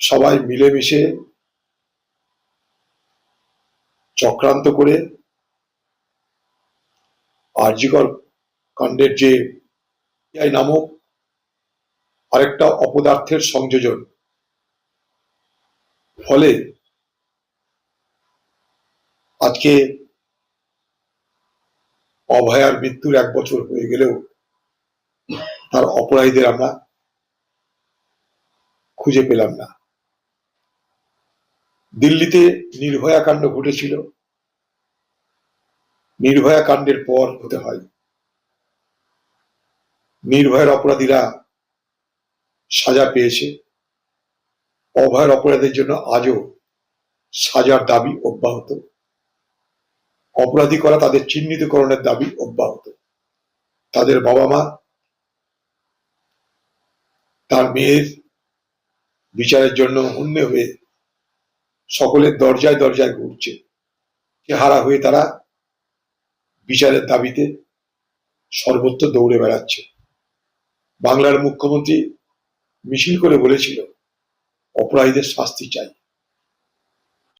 সবাই মিলেমিশে চক্রান্ত করে আরজিকর কাণ্ডের যে নামক আরেকটা অপদার্থের সংযোজন, ফলে আজকে অভয়ার মৃত্যুর এক বছর হয়ে গেলেও তার অপরাধীদের আমরা খুঁজে পেলাম না। দিল্লিতে নির্ভয়া কাণ্ড ঘটেছিল। নির্ভয়া কাণ্ডের পর হতে হয়। নির্ভয়ের অপরাধীরা সাজা পেয়েছে। অভয়ের অপরাধের জন্য আজও সাজার দাবি অব্যাহত। অপরাধী করা তাদের চিহ্নিতকরণের দাবি অব্যাহত। তাদের বাবা মা তার মেয়ের বিচারের জন্য হন্যে হয়ে সকলের দরজায় দরজায় ঘুরছে। চেহারা হয়ে তারা বিচারের দাবিতে সর্বত্র দৌড়ে বেড়াচ্ছে। বাংলার মুখ্যমন্ত্রী মিছিল করে বলেছিল, অপরাধীদের শাস্তি চাই।